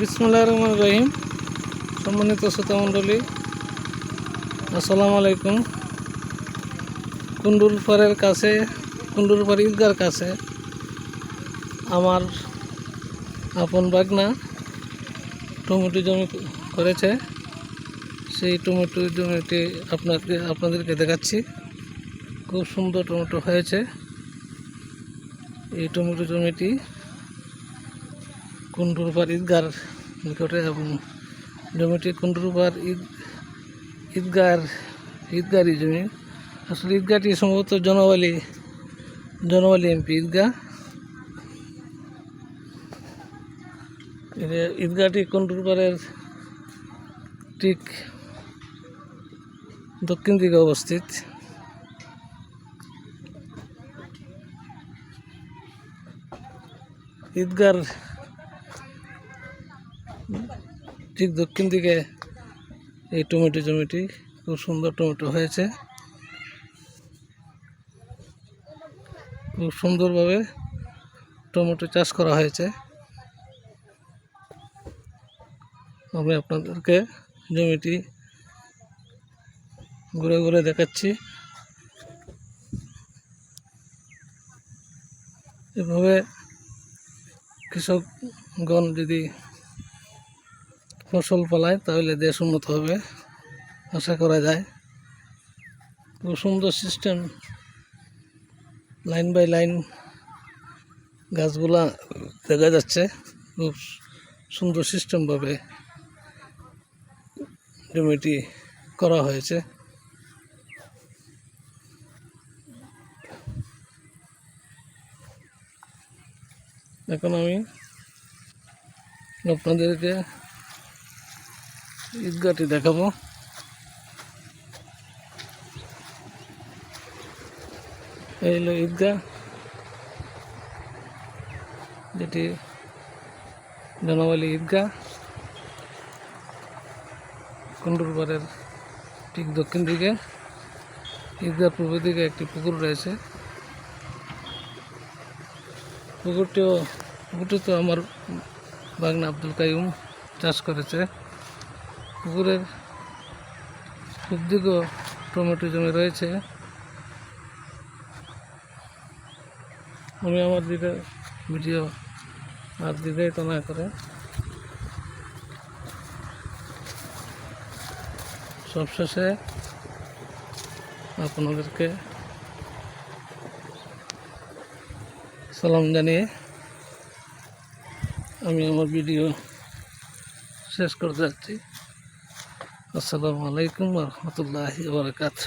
বিসমুল্লাহ রহমান রহিম সম্মানিত শ্রোতা মণ্ডলী আসসালামু আলাইকুম কুন্ডুরপাড়ের কাছে কুন্ডুরপাড় ঈদগার কাছে আমার আপন বাগনা টমেটো জমি করেছে। সেই টমেটো জমিটি আপনাকে, আপনাদেরকে দেখাচ্ছি। খুব সুন্দর টমেটো হয়েছে। এই টমেটো জমিটি কুন্ডুরপাড় ঈদগার নিকটে এবং জমিটি কুন্ডুরপাড় ঈদ, ঈদগার ঈদগার জমি। আসলে ঈদগাহটি সম্ভবত জনবালি জনবালি এমপি ঈদগাহ। ঈদগাহটি কুন্ডুরপাড়ের ঠিক দক্ষিণ দিকে অবস্থিত? ঈদগার ঠিক দক্ষিণ দিকে এই টমেটো জমিটি, খুব সুন্দর টমেটো হয়েছে। খুব সুন্দরভাবে টমেটো চাষ করা হয়েছে। আমি আপনাদেরকে জমিটি ঘুরে ঘুরে দেখাচ্ছি। এভাবে কৃষকগণ যদি ফসল ফলায়, তাহলে দেশ উন্নত হবে, আশা করা যায়। খুব সুন্দর সিস্টেম, লাইন বাই লাইন গাছগুলা দেখা যাচ্ছে, খুব সুন্দর সিস্টেমভাবে। জমিটি করা হয়েছে। এখন আমি আপনাদেরকে ঈদগাহটি দেখাবো। এই হলো ঈদগাহ যেটি জনবালি ঈদগাহ। কুন্ডুরপাড়ের ঠিক দক্ষিণ দিকে, ঈদগাহ পূর্ব দিকে একটি পুকুর রয়েছে। পুকুরটিও, পুকুরটি তো আমার বাগনা আব্দুল কাইম চাষ করেছে। পুকুরের পূব দিকেও টমেটো জমি রয়েছে। আমি আমার দিকে ভিডিও আর দীর্ঘায়িত না করে। সবশেষে আপনাদেরকে সালাম জানিয়ে আমি আমার ভিডিও শেষ করতে যাচ্ছি। আসসালামু আলাইকুম রহমতুল্লাহ বারকাত